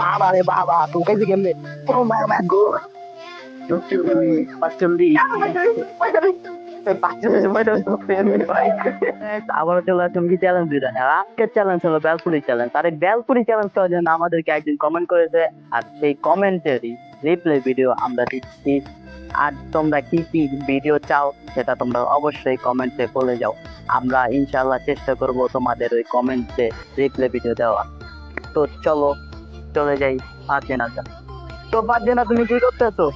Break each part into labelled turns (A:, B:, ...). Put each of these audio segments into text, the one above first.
A: বাবা রে বাবা কেমনে? আজকের চ্যালেঞ্জ বেলপুরি চ্যালেঞ্জ আর বেলপুরি চ্যালেঞ্জ করার জন্য আমাদেরকে একজন কমেন্ট করেছে। আর সেই কমেন্টেরই রিপ্লে ভিডিও আমরা দিচ্ছি। আর তোমরা কি কি ভিডিও চাও, সেটা তোমরা অবশ্যই কমেন্টে বলে যাও। আমরা ইনশাল্লাহ চেষ্টা করব তোমাদের ওই কমেন্টে রিপ্লে ভিডিও দেওয়া তো চলো চলে যাই ফারজানা তো ফারজানা তুমি কি করতেছো?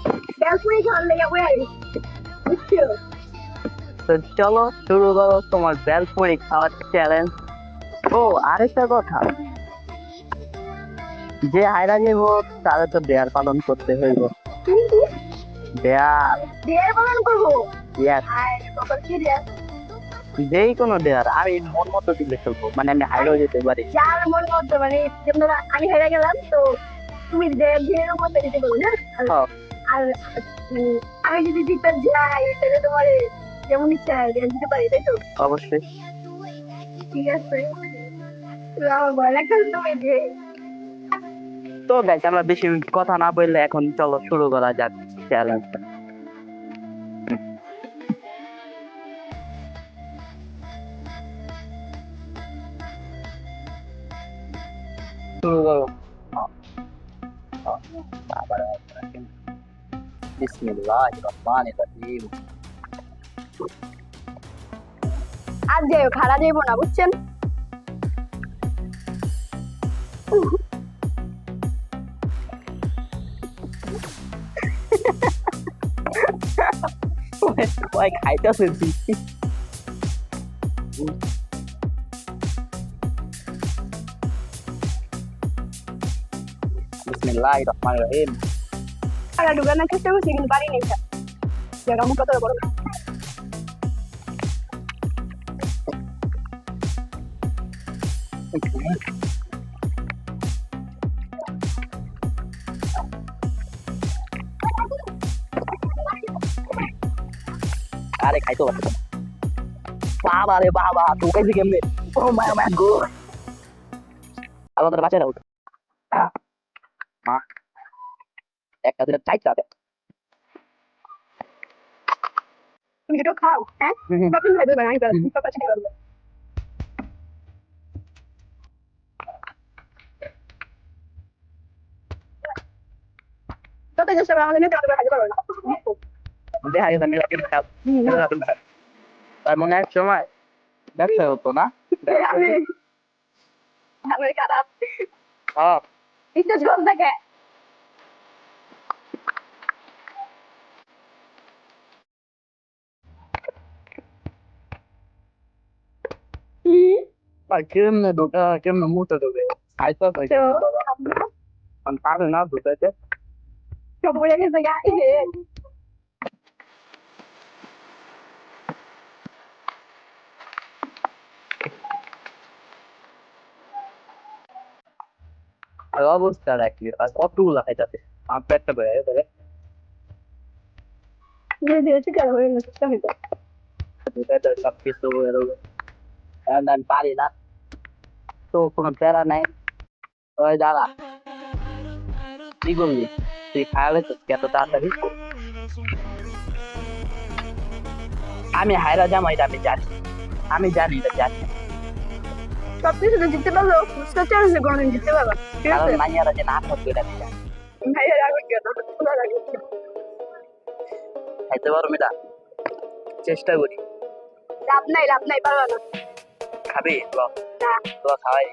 A: তো চলো শুরু করো তোমার বেলপুরি খাওয়ার চ্যালেঞ্জ ও আরেকটা কথা। যে হায়রা যাব তারা তো বেয়ার পালন করতে হইব।
B: কি?
A: বেয়ার
B: পালন করব?
A: ইয়াস যেই কোনো দেয়ার আমি মন মতো দিলে চলবো মানে আমি হাইরেও যেতে পারি।
B: যার মন মতো মানে যেমন আমি হেরে গেলাম তো তুমি যে বিয়ের মতো দিতে পারো না? আর
A: হ্যাঁ।
B: উম, আমি যদি জিতে যাই তাহলে তোমার যেমন ইচ্ছা দিতে পারি তাই তো?
A: অবশ্যই।
B: ঠিক আছে। তো আমার ভয় লাগছে তুমি যে।
A: তো গাইস আমরা বেশি কথা না বললে এখন চলো শুরু করা যাক চ্যালেঞ্জ শুরু করো
B: আর যাই হারা যাইবো না বুঝছেন
A: খাইতেছে বিসমিল্লাহ রহমান রহিম
B: আর ঢুকানোর চেষ্টা করছি কিন্তু পারি নাই স্যার জায়গা মুখ কত বড়
A: আরে খাইতে পারছে না বাবা রে বাবা ঢুকাইছি কেমনে ও মাই মাই গড আমাদের বাচ্চারা উঠো মা একটা দিলে চাই চাবে
B: তুমি এটা খাও হ্যাঁ? দেবে আমি পারব আমাদের নেতা পারব না
A: দেখা গেছে আমি রাখি খাও। তার মনে এক সময় ব্যবসা হতো না?
B: আমি খারাপ।
A: হ্যাঁ
B: ইচ্ছা জল থাকে
A: আর কেমনে ঢোকা কেমনে মুহূর্তে ঢোকে খাইতে খাইতে
B: তো
A: পারে না ঢুকাইতে
B: সব বলে গেছে গাই
A: আর অবস্থা রাখি আর কতগুলো খাইতেছে আমার পেটটা বেড়ে গেছে
B: ধীরে ধীরে ঠিক আছে হয়ে গেছে আমি তো
A: ঢুকাইতে সব কিছু হয়ে গেল আর আমি পারি না তো কোনো প্যারা নাই ওই দাঁড়া কি করবি তুই খাওয়ালে তো এত তাড়াতাড়ি আমি হায়রা জামা এটা আমি জানি আমি জানি এটা জানি
B: কিছু তো জিততে পারল ফুচকা চ্যালেঞ্জে কোনোদিন জিততে পারবা ঠিক আছে?
A: মাইয়ারা যে নাটক করে এটা আমি
B: ভাইয়া রাখবেন কেন খোলা রাখবেন
A: খাইতে পারো মেয়েটা চেষ্টা করি।
B: লাভ নাই লাভ নাই পারবা না।
A: খাবি? তো
B: না।
A: তো খাওয়াই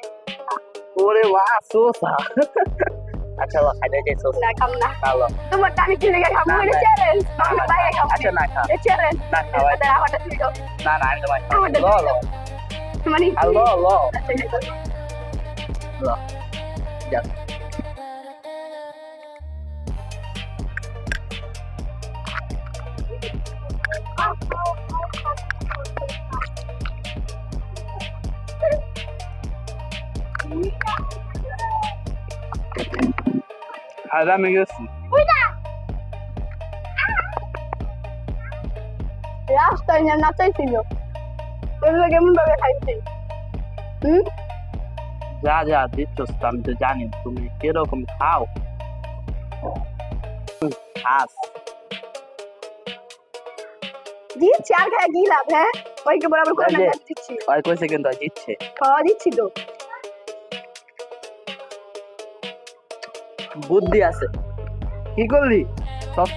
A: ওরে বাহ সোসা আচ্ছা বাহ খাইতে যাই সোসা
B: না খাম না।
A: খাওয়া
B: তোমারটা আমি কিনে খাব
A: না,
B: এটা
A: না।
B: চ্যালেঞ্জ আমি বাইরে খাব।
A: আচ্ছা না খা।
B: এটা চ্যালেঞ্জ
A: না খাওয়াই। না না আমি তোমার ল ল।
B: মানে
A: আর ল ল ল যা আর আমি গেছি
B: রাস্তায় না নাচাইছিল এগুলো কেমন ভাবে খাইছে? হুম?
A: যা যা দিচ্ছ আমি তো জানি তুমি কীরকম খাও? খাস।
B: দিচ্ছি আর খায় কি লাভ হ্যাঁ? ওইকে বরাবর করে না দিচ্ছি
A: কয় সেকেন্ড হয় দিচ্ছে।
B: খাওয়া দিচ্ছি তো।
A: বুদ্ধি আছে। কি করলি? সব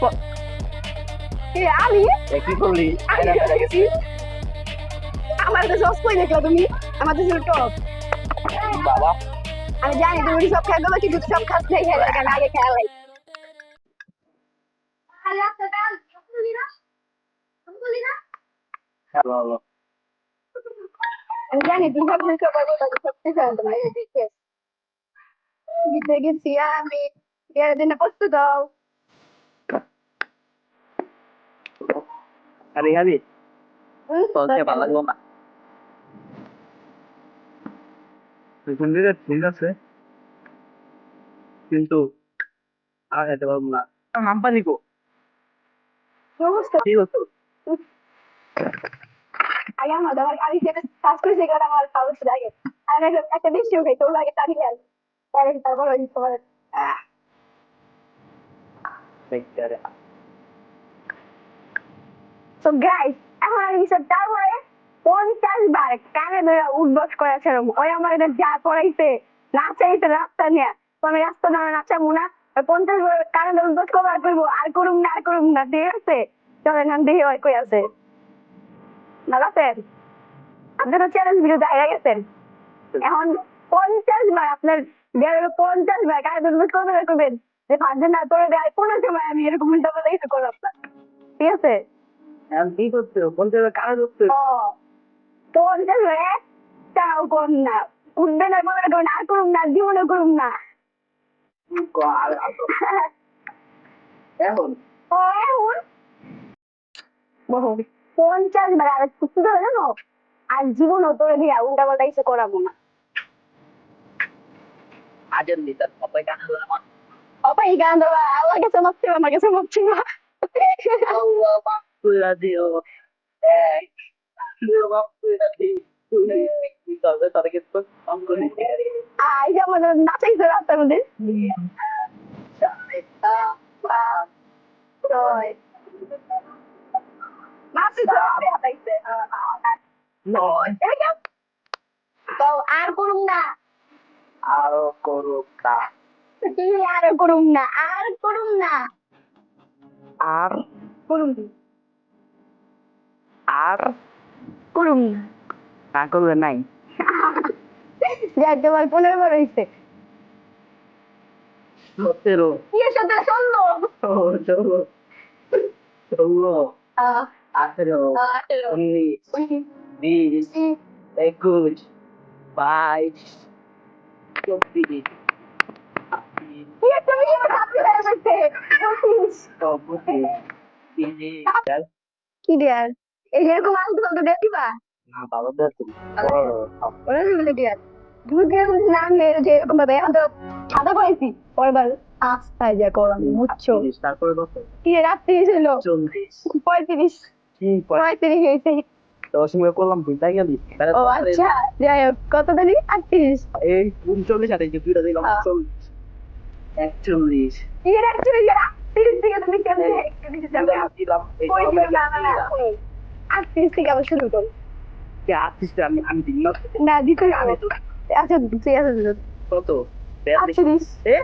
B: এ আমি?
A: কি করলি?
B: আমি। আমার তো সস কই দেখলা তুমি? আমার তো ছিল টপ
A: বাবা।
B: আমি জানি তুমি সব খেয়ে দেবো কিন্তু সব খাস নাই খেয়ে লাগে আগে খেয়ে লাই।
A: Hello hello.
B: আমি জানি তুমি সব খেয়ে পারব তাকে সব খেয়ে তোমার গিতে গেছি আমি। এর দিনে পস্ত দাও
A: আরে ভালো না। সুন্দর ঠিক আছে। কিন্তু আর খেতে পারব না। নাম পানি গো
B: অবস্থা?
A: ঠিক আছে
B: আগে আমার দাবার আমি যেটা কাজ করেছি সেটা আমার খাওয়া লাগে আর একটা একটা বেশিও খাই তোর লাগে তাড়ি খেয়াল। তারপরে তারপর ওই তোমার So guys, এখন আমি সব তারপরে পঞ্চাশ বার কানে ধরে উদ্বোস করেছে ওই আমার এটা যা পড়াইছে নাচাইছে রাস্তা নিয়ে। আমি রাস্তা ধরে নাচাবো না পঞ্চাশ বার কানে ধরে উদ্বোস করব আর করব আর করুম না আর করুম না ঠিক আছে? চলেন আমি দেখি ওই কই আছে? ভালো আছেন? আপনারা চ্যালেঞ্জ ভিডিও দেখা গেছেন। এখন পঞ্চাশ বার আপনার দেড় পঞ্চাশ বার কানে ধরে উদ্বোস করবেন আর করবেন। যে পাঁচজন না করে দেয় কোনো সময় আমি এরকম উল্টা পাল্টা কিছু করলাম না। ঠিক আছে?
A: এখন কি করছ কোন জায়গায় ঢুকছো
B: পঞ্চাশ একটাও কর না উঠবে না মনে আর করুন না জীবনে করুন না
A: এখন
B: এখন পঞ্চাশ বার আর কিছু ধরে জানো আর জীবনও তোরে দিয়া উল্টা পাল্টা কিছু করাবো না
A: আজের লিটার কপাই কানা আমার
B: অপা এই গান দেওয়া আমার কাছে মাপছে আমার কাছে মাপছে না
A: আল্লাহ মাফ করে দিও এক
B: নাচাইছে রাস্তার মধ্যে আর করুম না
A: আরও করুক তা
B: আর করুম না আর করুম না
A: আর
B: করুম
A: আর
B: করুম না।
A: না করলে নাই।
B: যাই তোমার পনেরো বার হয়েছে
A: সতেরো।
B: ইয়ে সাথে ষোলো?
A: ষোলো। ষোলো। আঠেরো।
B: আঠেরো,
A: উনিশ।
B: উনিশ,
A: বিশ। একুশ। বাইশ। চব্বিশ।
B: কি পারছে? যেরকম আলতু ফালতু দিয়ে দিবা?
A: না বাবা
B: ওরা বলে দিয়ে বলছি নাম মেরে যে এরকম ভাবে এখন তো সাদা করেছি। পরবার আস্তায় যা করলাম বুঝছ?
A: তারপরে কত?
B: কি রাত্রি ছিল
A: চল্লিশ।
B: পঁয়ত্রিশ। পঁয়ত্রিশ? হয়েছে।
A: করলাম ভুলটা গেলি?
B: ও আচ্ছা যাই হোক কত দিলি আটত্রিশ।
A: এই উনচল্লিশ আর এই যে দুইটা দিলাম
B: হ্যাঁ।
A: চল্লিশ। একচল্লিশ।
B: কি আটত্রিশ তুমি কেমন
A: দিলাম
B: আটত্রিশ থেকে আবার শুরু করো।
A: কে আটত্রিশটা আমি আমি দিই না।
B: না দিতে
A: আমি তো
B: আচ্ছা ঠিক আছে
A: কত?
B: আটত্রিশ
A: এ?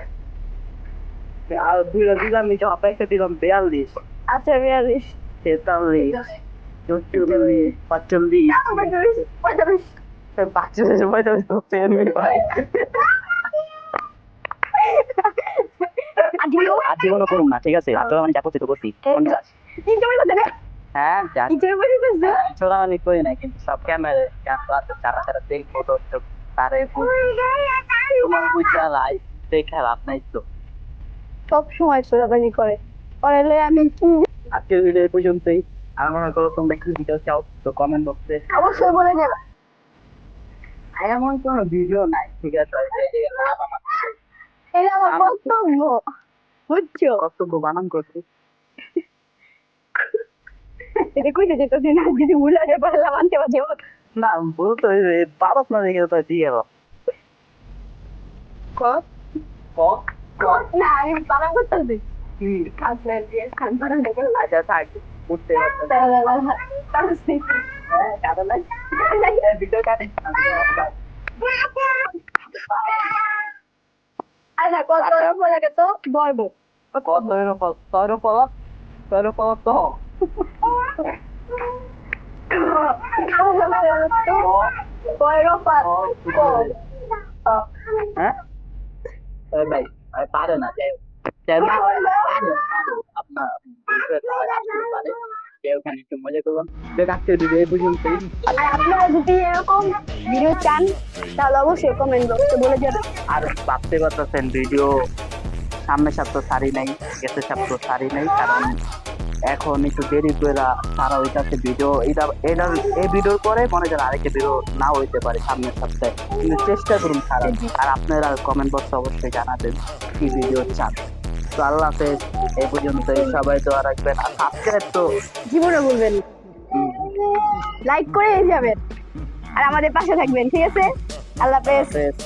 A: আর দুইটা দিলাম এই অপেক্ষা দিলাম বিয়াল্লিশ।
B: আচ্ছা বিয়াল্লিশ।
A: তেতাল্লিশ চৌচল্লিশ পাঁচচল্লিশ।
B: পঁয়তাল্লিশ পঁয়তাল্লিশ।
A: পঁয়তাল্লিশ পঁয়তাল্লিশ ভাই
B: আজকেও
A: করুন না ঠিক আছে? তো আমি যা করছি তো করছি। পঞ্চাশ। হ্যাঁ আমি করি না কিন্তু সব ক্যামেরা ক্যামেরা দেখব তারে দেখে লাভ নাই তো।
B: সব সময় করে। পরে লয়ে আমি
A: আজকের ভিডিও পর্যন্তই। আর মনে করো তোমরা কি ভিডিও চাও তো কমেন্ট বক্সে
B: অবশ্যই বলে দেবে
A: এমন কোনো ভিডিও নাই ঠিক আছে?
B: এটা আমার বক্তব্য বুঝছ?
A: কর্তব্য বানান করছি
B: এটা কইতে যেত দিন আর যদি ভুল হয়ে পড়লাম আনতে পারছি
A: না বলতো পারস না দেখে তো দিয়ে গেল ক ক
B: না আমি বানান করতেছি
A: কি
B: খাস না দিয়ে খান বানান দেখে
A: আচ্ছা থাক উঠতে পারতেছি ভিডিও কাটে
B: আচ্ছা কত লাগে তো বলব
A: কত এরকম তোর পলক তোর পলক তো হ্যাঁ ভাই পারে না যাই আপনার ওখানে একটু মজা করলাম দেখ আজকে এই পর্যন্তই
B: আর আপনারা এরকম ভিডিও চান তাহলে
A: আর ভাবতে পারতেছেন ভিডিও সামনের সপ্তাহ সারি নাই গেছে সপ্তাহ সারি নাই কারণ এখন একটু দেরি করে তারা ওই হইতাছে ভিডিও এটা এটার এই ভিডিওর পরে মনে করেন আরেকটা ভিডিও না হইতে পারে সামনের সপ্তাহে। কিন্তু চেষ্টা করুন সারা আর আপনারা কমেন্ট বক্সে অবশ্যই জানাবেন কি ভিডিও চান। তো আল্লাহ হাফেজ এই পর্যন্ত সবাই দোয়া রাখবেন। আর সাবস্ক্রাইব তো
B: জীবনে বলবেন। লাইক করে যাবেন। আর আমাদের পাশে থাকবেন ঠিক আছে? আল্লাহ
A: হাফেজ।